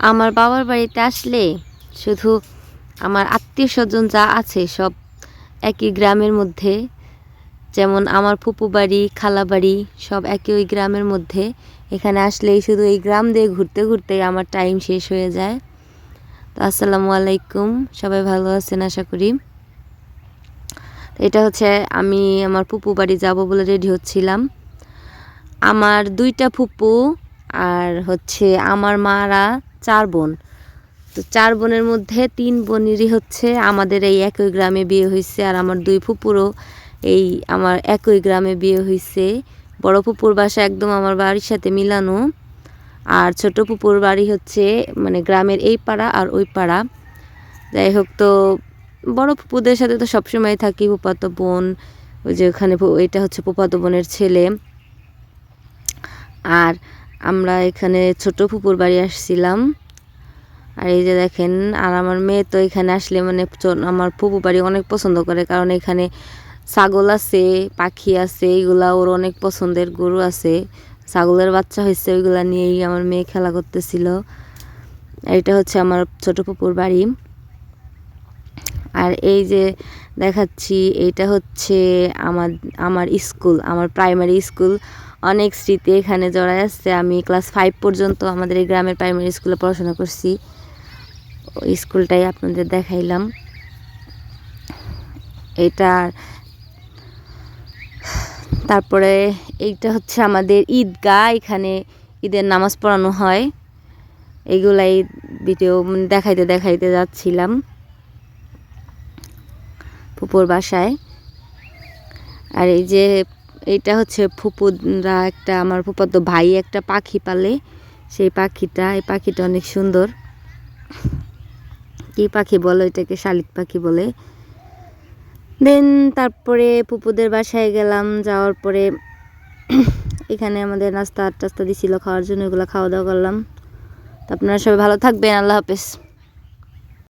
আমার বাবার বাড়িতে আসলে শুধু আমার আত্মীয় স্বজন যা আছে সব একই গ্রামের মধ্যে। যেমন আমার ফুপু বাড়ি, খালা বাড়ি, সব একই ওই গ্রামের মধ্যে। এখানে আসলেই শুধু এই গ্রাম দিয়ে ঘুরতে ঘুরতে আমার টাইম শেষ হয়ে যায়। তো আসসালামু আলাইকুম, সবাই ভালো আছেন আশা করি। এটা হচ্ছে আমি আমার ফুপু বাড়ি যাব বলে রেডি হচ্ছিলাম। আমার দুইটা ফুপু আর হচ্ছে আমার মারা চার বোন। তো চার বোনের মধ্যে তিন বোনেরই হচ্ছে আমাদের এই একই গ্রামে বিয়ে হয়েছে আর আমার দুই ফুপুরও এই আমার একই গ্রামে বিয়ে হয়েছে বড় ফুপুর বাসা একদম আমার বাড়ির সাথে মিলানো। আর ছোট পুপুর বাড়ি হচ্ছে মানে গ্রামের এই পাড়া আর ওই পাড়া। যাই হোক, তো বড় ফুপুদের সাথে তো সবসময় থাকি, ফুপাতো বোন, ওই যে ওখানে এটা হচ্ছে ফুপাতো বোনের ছেলে। আর আমরা এখানে ছোট ফুপুর বাড়ি আসছিলাম। আর এই যে দেখেন, আর আমার মেয়ে তো এখানে আসলে মানে আমার ফুপু বাড়ি অনেক পছন্দ করে, কারণ এখানে ছাগল আছে, পাখি আছে এইগুলা ওর অনেক পছন্দের গরু আছে। ছাগলের বাচ্চা হয়েছে, ওইগুলা নিয়েই আমার মেয়ে খেলা করতেছিল। এটা হচ্ছে আমার ছোট পুকুর বাড়ি। আর এই যে দেখাচ্ছি এইটা হচ্ছে আমার আমার স্কুল, আমার প্রাইমারি স্কুল। অনেক স্মৃতি এখানে জড়ায় আসছে আমি ক্লাস ফাইভ পর্যন্ত আমাদের এই গ্রামের প্রাইমারি স্কুলে পড়াশোনা করছি। ওই স্কুলটাই আপনাদের দেখাইলাম। এটা তারপরে এইটা হচ্ছে আমাদের ঈদগাহ, এখানে ঈদের নামাজ পড়ানো হয়। এগুলাই ভিডিও দেখাইতে দেখাইতে যাচ্ছিলাম ফুপুর বাসায়। আর এই যে এইটা হচ্ছে ফুপুরা একটা, আমার ফুপাতো ভাই একটা পাখি পালে। সেই পাখিটা, এই পাখিটা অনেক সুন্দর। কি পাখি বলে এটাকে শালিক পাখি বলে। দেন তারপরে পুপুদের বাসায় গেলাম, যাওয়ার পরে এখানে আমাদের নাস্তা টাস্তা দিছিল, খাওয়ার জন্য এগুলো খাওয়া দাওয়া করলাম আপনারা সবাই ভালো থাকবেন, আল্লাহ হাফেজ।